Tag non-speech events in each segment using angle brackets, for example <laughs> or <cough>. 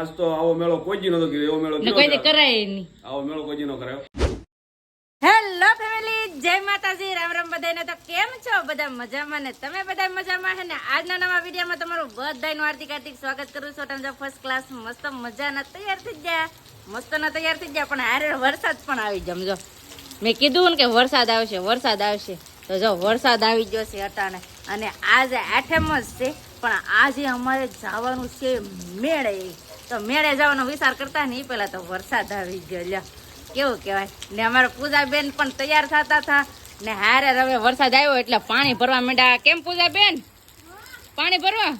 આજ તો આવો મેળો કોઈ નતો કર્યો એવો મેળો કોઈ? કરાય નહીં. આવો મેળો કોઈ નો કરાયો. હેલો ફેમિલી જય માતાજી રામ રામ બધાને તો કેમ છો? બધા મજામાં ને? તમે બધા મજામાં હે ને? આજના નવા વિડીયોમાં તમારું બધાનું હાર્દિક હાર્દિક સ્વાગત કરું છું. તમે ફર્સ્ટ ક્લાસ મસ્ત મજાના તૈયાર થઈ ગયા. મસ્ત ના તૈયાર થઈ ગયા પણ હારે વરસાદ પણ આવી જમજો મેં કીધું ને કે વરસાદ આવશે વરસાદ આવશે. તો જો વરસાદ આવી ગયો છે અટાણે. અને આજે આઠમ જ છે પણ આજે અમારે જવાનું છે મેળે. તો મેળે જવાનો વિચાર કરતા નહીં. પહેલાં તો વરસાદ આવી ગયો. લ્યો, કેવું કહેવાય? ને અમારા પૂજાબેન પણ તૈયાર થતા હતા. ને હારે હવે વરસાદ આવ્યો એટલે પાણી ભરવા માંડ્યા. કેમ પૂજાબેન? પાણી ભરવા?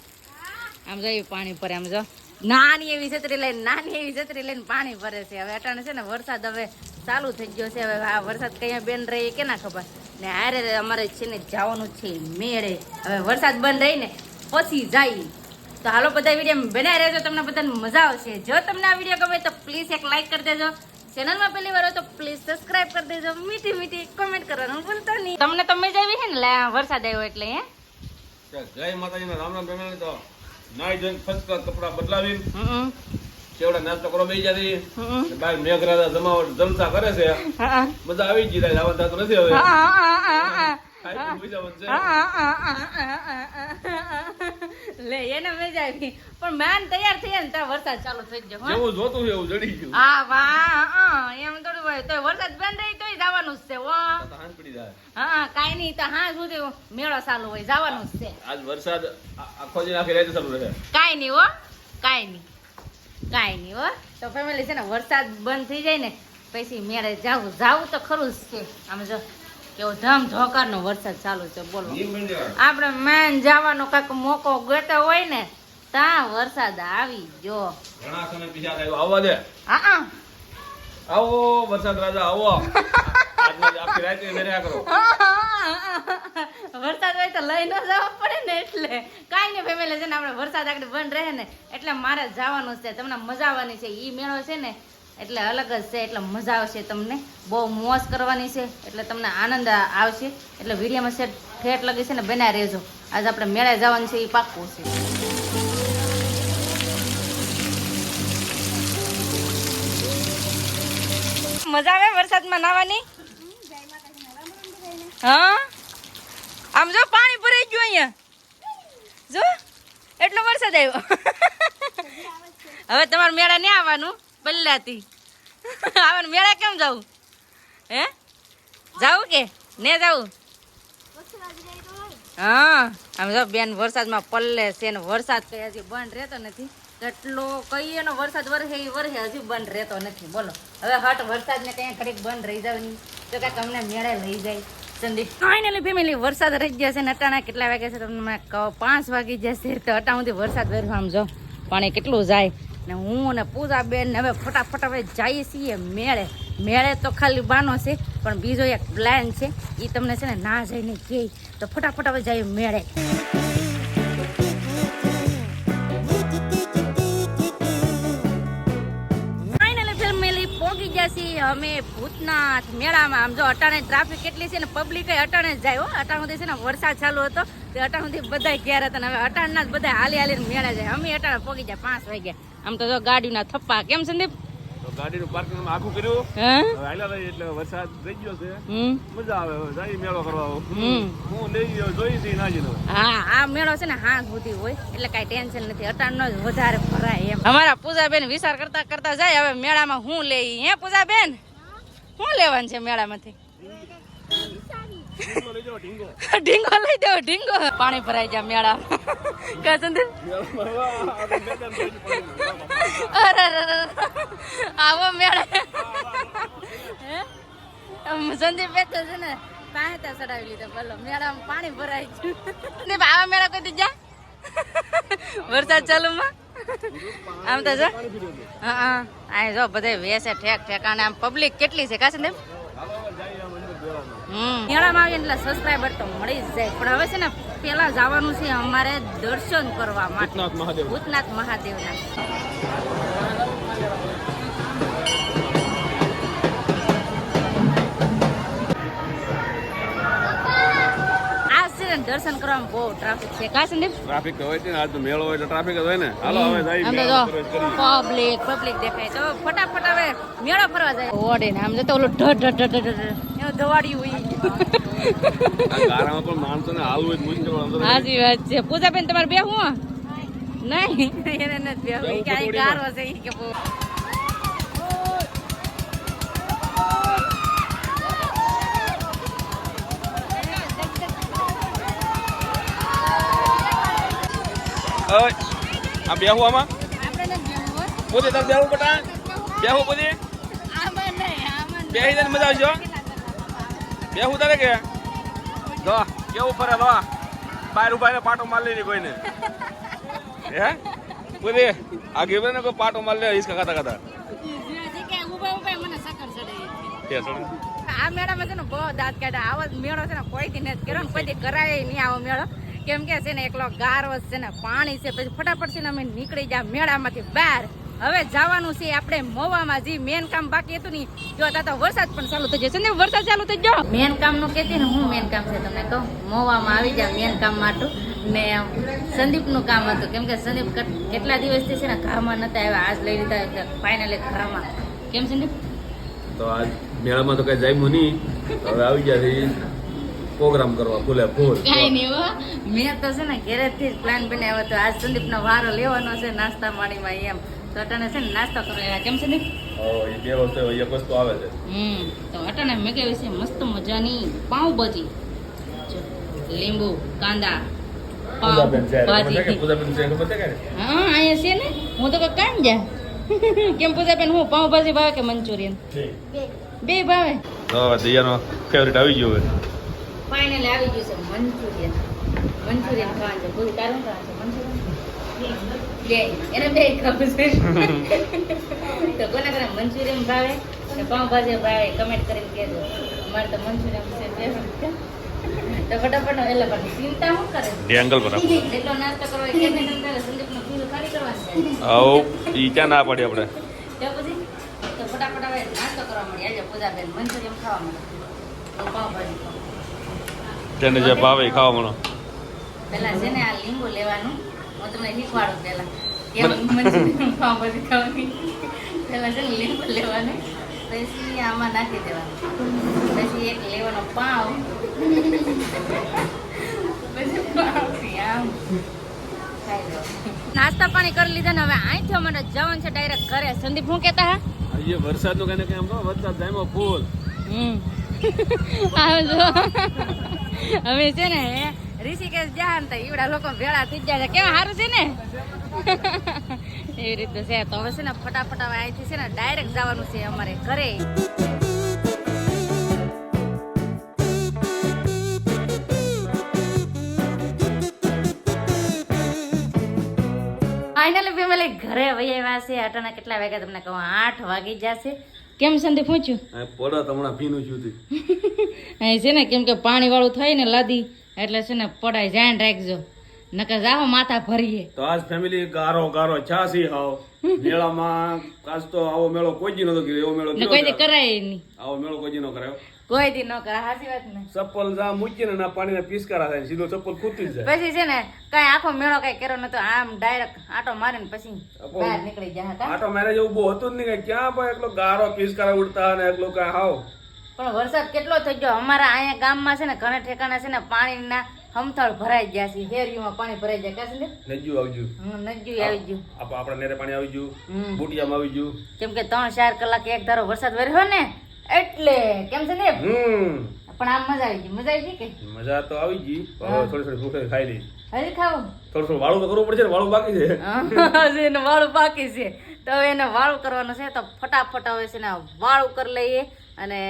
આમ જો પાણી ભરે, આમ જો. નાની એવી છત્રી લઈને, નાની એવી છત્રી લઈને પાણી ભરે છે. હવે અટાણે છે ને વરસાદ હવે ચાલુ થઈ ગયો છે. હવે આ વરસાદ કયા બેન રહી કે ના ખબર? ને હારે અમારે છે ને જવાનું છે મેળે. હવે વરસાદ બંધ રહીને પછી જાય. તો હાલો બધા વીડિયો બનાવી રહેજો તમને બધાને મજા આવશે. જો તમને આ વીડિયો ગમે તો પ્લીઝ એક લાઇક કરી દેજો. ચેનલમાં પહેલી વાર હોય તો પ્લીઝ સબસ્ક્રાઇબ કરી દેજો. મીઠી મીઠી કોમેન્ટ કરવાનું ભૂલતો નહીં. તમને તો મજા આવી છે ને? લે, વરસાદ આવ્યો એટલે હે? જય માતાજી રામ રામ બેન તો નાઈ ધોઈને ફર્સ્ટ કપડા બદલાવી હમ છેવડા નાસ્તો કરો બેસી જતી. બાર મેઘરાજા જમાવટ જમતા કરે છે. મજા આવી જ જાય આવવા થતું નથી હવે. હા હા હા હા. લે એને મજા આવી. પણ માન તૈયાર થઈ ને ત્યાં વરસાદ ચાલુ થઈ ગયો હા? જેવું જોતું એવું જડી ગયું. હા વાહ એમ થોડું હોય. તો વરસાદ બંધ રહી તોય જવાનું જ છે જાય. હા કાઈ નહીં તો હા સુધી મેળો ચાલુ હોય જવાનું જ છે. આજ વરસાદ આખો દિન આખી રાતે ચાલુ રહે. કાઈ નહીં હો. કાઈ નહીં. કાઈ નહીં હો. તો ફેમિલી છે ને વરસાદ બંધ થઈ જાય ને પછી મેળે જાવું જાવું તો ખરું જ છે. આમ જો કેવો ધમ નો વરસાદ ચાલુ છે બોલો. આપણે મેન જવાનો કાંઈક મોકો ગોતો હોય ને ત્યાં વરસાદ આવી જો ઘણા સમય પીછા થયો. આવવા દે હા. હા આવો વરસાદ રાજા આવો. વરસાદ હોય તો લઈ ન જવા પડે ને એટલે. કાંઈ ને ફેમિલી છે ને આપણે વરસાદ આગળ બંધ રહે ને એટલે મારે જવાનું છે. તમને મજા આવવાની છે. એ મેળો છે ને એટલે અલગ જ છે, એટલે મજા આવશે તમને. બહુ મોજ કરવાની છે, એટલે તમને આનંદ આવશે. એટલે વિડીયોમાં સેટ ફેટ લગી છે ને બનાવી રહેજો. આજે આપણે મેળે જવાનું છે, એ પાક્કું છે. મજા આવે વરસાદમાં નાવાની હા? આમ જો પાણી ભરાઈ ગયું અહીંયા. જો, એટલો વરસાદ આવ્યો. <laughs> હવે તમારે મેળા નહીં આવવાનું. પહેલાથી આવે મેળા કેમ જવું હે? જાવું કે? ને જવું હા, આમ જો બેન વરસાદમાં પલ્લે છે ને વરસાદ કઈ હજી બંધ રહેતો નથી. કેટલો કઈ એનો વરસાદ વરસે એ વરસે, હજી બંધ રહેતો નથી. બોલો. હવે હટ વરસાદ ને કઈ ઘડીક બંધ રહી જવાની તો કાંઈક અમને મેળે લઈ જાય. સંદીપ ફાઇનલી ફેમિલી વરસાદ રહી ગયા છે ને અટાણા કેટલા વાગ્યા છે? તમને પાંચ વાગી જશે તો અટાણુંથી વરસાદ વરસવા આમ જો. પાણી કેટલું જાય. ને હું અને પૂજા બેન હવે ફટાફટ હવે જઈએ છીએ મેળે. મેળે તો ખાલી બાનો છે, પણ બીજો એક પ્લાન છે. એ તમને છે ને ના જઈને કહે. તો ફટાફટ હવે જઈએ મેળે. અમે ભૂતનાથ મેળામાં, આમ જો અટાણે ટ્રાફિક કેટલી છે ને પબ્લિક અટાણે જ જાય હો. અટાણુંથી છે ને વરસાદ ચાલુ હતો, તે અટાણુંથી બધા ઘેર હતા ને હવે અટાણના જ બધા હાલી હાલીને મેળા જાય. અમે અટાણે પહોંચી ગયા પાંચ વાગ્યા. આમ તો જો ગાડીના થપ્પા. કેમ સંદીપ? ગાડીનું પાર્કિંગ આખું કર્યું. હવે હાલ્યા એટલે વરસાદ થઈ ગયો છે. મજા આવે હવે. જાય મેળો કરવા હું લઈ ગયો જોઈ હા આ મેળો છે ને હા સુધી હોય એટલે કાઈ ટેન્શન નથી. અટાણનો જ વધારે ભરાય એમ. અમારા પૂજાબેન વિચાર કરતા કરતા જાય હવે મેળામાં હું લઈ? હે પૂજાબેન? શું લેવાનું છે મેળામાંથી? ઢીંગો લઈ જાઓ ઢીંગો. પાણી ભરાઈ જાય મેળા. કસંદ સંદીપ અરે. આવો મેળા. સંદીપ બેઠો છે ને પાહેતા ચડાવી લીધો બોલો મેળામાં પાણી ભરાઈ ગયું. સંદીપ આવા મેળા કોઈ દી જા વરસાદ ચાલુમાં? આમ તો જો હા હા. આ જો બધે વેસે ઠેક ઠેકાણે આમ પબ્લિક કેટલી છે કા સંદીપ મેળામાં આવીએ એટલે સબસ્ક્રાઈબર તો મળી જ જાય. પણ હવે છે ને પેલા જવાનું છે અમારે દર્શન કરવા માટે. ભૂતનાથ મહાદેવ. ભૂતનાથ મહાદેવના. દર્શન કરવામાં બહુ ટ્રાફિક છે. કા સંદીપ? ટ્રાફિક તો હોય છે ને આજ તો મેળો હોય એટલે ટ્રાફિક જ હોય ને. હાલો હવે જાય અમે તો જો પબ્લિક પબ્લિક દેખાય. તો ફટાફટ હવે મેળો ફરવા જાય. ઓડે ને આમ જતો ઓલું ઢ ઢ ઢ ઢ ઢ એવું દવાડ્યું હોય આ ગારામાં પણ માણસોને હાલવું જ મુશ્કેલ. અંદર હાજી વાત છે. પૂજાબેન તમારે બે હું? નહીં. એને નથી બે કે આ. ગારો છે કે બહુ ઓય, આ બેહુ આમાં. પોતે તમે બેહુ બટા બેહુ પોતે. આમાં નહીં, આમાં બેહી તને મજા આવશે બેહુ તારે કે? જો કેવું ફરે લો બાર ઊભા ને પાટો માર લઈ કોઈને. હે? પોતે આ ગેબે ને કોઈ પાટો માર લે હિસકા ખાતા ખાતા. હજી કે ઊભા ઊભા મને સકર ચડે. કે સર આ મેળામાં છે ને બહુ દાંત કાઢ્યા. આવો મેળો છે ને કોઈ થી નથી કર્યો ને કોઈથી કરાય નહીં આવો મેળો. કેમ કે છે ને એકલો ગારો છે ને પાણી છે પછી ફટાફટ છે ને અમે નીકળી જા મેળામાંથી બહાર. હવે જવાનું છે આપણે મોવામાં જે મેન કામ બાકી હતું ને જો તા તો વરસાદ પણ ચાલુ થઈ જશે ને વરસાદ ચાલુ થઈ ગયો. મેન કામનું કેતી ને હું મેન કામ છે તમને કહું. મોવામાં આવી જાય મેન કામ માટે. ને સંદીપનું કામ હતું. કેમ કે સંદીપ કેટલા કેટલા દિવસથી છે ને ઘરમાં નતા આવ્યા. આજ લઈ લીધા ફાઇનલી ઘરમાં કેમ સંદીપ? તો આજ મેળામાં તો કઈ જાય નહીં. હવે આવી ગયા પ્રોગ્રામ કરવા ફૂલે ફૂલ કઈ નહીં હો. મેં તો છે ને ઘરેથી જ પ્લાન બનાવ્યો હતો. આજ સંદીપનો વારો લેવાનો છે નાસ્તા પાણીમાં એમ. તો અટાણે છે ને નાસ્તો કરો એવા કેમ હા, એ બે વસ્તુ એક વસ્તુ આવે છે. હમ તો અટાણે મેં કહ્યું છે મસ્ત મજાની પાઉંભાજી. જો, લીંબુ કાંદા પૂજાબેન છે છે છે ખબર છે કે હા અહીંયા છે ને. હું તો કાંઈ કામ જા. <laughs> કેમ પૂજાબેન હું પાઉંભાજી ભાવે કે મંચુરિયન? બે ભાવે. તો દિયાનો ફેવરિટ આવી ગયો હવે. ફાઇનલી આવી ગયું છે મંચુરિયન મંચુરિયન ખાવાનું છે પૂરી તારું ખાવાનું છે મંચુરિયન બે એને બે ખાવું છે તો કોને કોને મંચુરિયન ભાવે ને પાઉંભાજી ભાવે કમેન્ટ કરીને કહેજો અમારે તો મંચુરિયન છે favorite છે. તો ફટાફટ એટલે પણ ચિંતા શું કરે એ પર આપ. નાસ્તો કરવો કે સંદીપનો ફીલ ખાલી કરવાનું છે આવો ઈ ક્યાં ના પડે આપણે? તો પછી તો ફટાફટ હવે નાસ્તો કરવા મળી. આજે પૂજાબેન મંચુરિયન ખાવા મળે. તો પાઉંભાજી તેને જે ભાવે ખાવા મળો. પેલા છે ને આ લીંબુ લેવાનું હું તમને શીખવાડું પેલા. કેમ મંચુરિયન પાઉંભાજી ખાવાની. પેલા છે ને લીંબુ લેવાનું પછી આમાં નાખી દેવાનું. પછી એક લેવાનો પાવ. પછી પાવથી આમ નાસ્તા પાણી કરી લીધા ને હવે આઈ થયો મને જવાનું છે ડાયરેક્ટ ઘરે. સંદીપ હું કેતા હા? કઈ ને કઈ આમ વરસાદ જાય ફૂલ. હમ. આવજો. હવે છે ને, ઋષિકેશ જાન તો ઈવડા લોકો ભેળા થઈ જાય કેવા સારું છે ને? એવી રીતે છે. તો હવે છે ને, ફટાફટ હવે અહીંથી છે ને ડાયરેક્ટ જવાનું છે અમારે ઘરે. ફાઇનલી ફેમિલી ઘરે વહી આવ્યા છે. આટાના કેટલા વાગ્યા? તમને કહું, આઠ વાગી જશે કેમ સંદીપ પૂછ્યું પડત હમણાં ભીનું છું <laughs> અહીં છે ને કેમ કે પાણી વાળું થાય ને લાદી એટલે છે ને પડાય ધ્યાન રાખજો. નકર જાઓ માથા ભરીએ. તો આજ ફેમિલી ગારો ગારો છાસી હાવ. મેળામાં આજ તો આવો મેળો કોઈ જી નતો કર્યો એવો મેળો કોઈ કરાય? નહીં. આવો મેળો કોઈ જી નો કરાયો? કોઈ દી ન કરે હાસી વાત ને? ચપ્પલ જા મૂકીને ના પાણીના પીસકારા થાય સીધો ચપ્પલ ખૂટી જાય. પછી છે ને કઈ આખો મેળો કઈ કર્યો નતો આમ ડાયરેક્ટ આટો મારીને પછી બહાર નીકળી ગયા હતા. આટો મારે જેવું બહુ હતું જ નહીં ક્યાં પણ એકલો ગારો પીસકારા ઉડતા અને એકલો કઈ હાવ. પણ વરસાદ કેટલો થઈ ગયો? અમારા અહીંયા ગામમાં છે ને ઘણા ઠેકાણા છે ને પાણીના હમથળ ભરાઈ ગયા છે. શેરીઓમાં પાણી ભરાઈ ગયા ને નજ્જુ આવજુ હમ, નજ્જુ આવી ગયું. આપ- આપણા નેરે પાણી આવી ગયું. બુટિયામાં આવી ગયું. કેમ કે ત્રણ ચાર કલાક એક ધારો વરસાદ વર્યો ને એટલે કેમ છે ને? હમ. પણ આમ મજા આવી ગઈ. મજા આવી ગઈ કે? મજા તો આવી ગઈ. થોડી થોડી ભૂખે ખાઈ લઈ. હજી ખાવ? થોડું થોડું વાળું તો કરવું પડશે ને વાળું બાકી છે. એનું વાળું બાકી છે. તો હવે એને વાળું કરવાનું છે તો ફટાફટ હવે છે ને વાળું કરી લઈએ. અને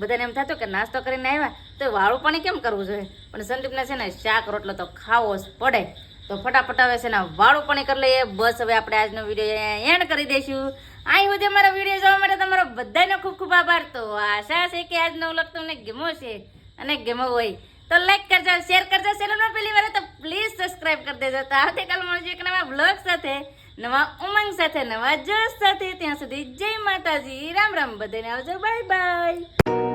બધાને એમ થતું કે નાસ્તો કરીને આવ્યા તો વાળું પાણી કેમ કરવું જોઈએ? પણ સંદીપને છે ને શાક રોટલો તો ખાવો જ પડે. તો ફટાફટ હવે છે ને વાળું પાણી કરી લઈએ. બસ હવે આપણે આજનો વીડિયો એન્ડ કરી દઈશું. અહીં સુધી અમારો વીડિયો જોવા માટે તમારો બધાનો ખૂબ ખૂબ આભાર. તો આશા છે કે આજનો વ્લોગ તમને ગમો છે અને ગમો હોય. તો લાઈક કરજો શેર કરજો. ચેનલમાં પહેલી વાર તો પ્લીઝ સબસ્ક્રાઈબ કરી દેજો. તો આવતીકાલ મળજો એક નવા વ્લોગ સાથે, નવા ઉમંગ સાથે, નવા જોશ સાથે. ત્યાં સુધી જય માતાજી. રામ રામ. બધાને આવજો. Bye bye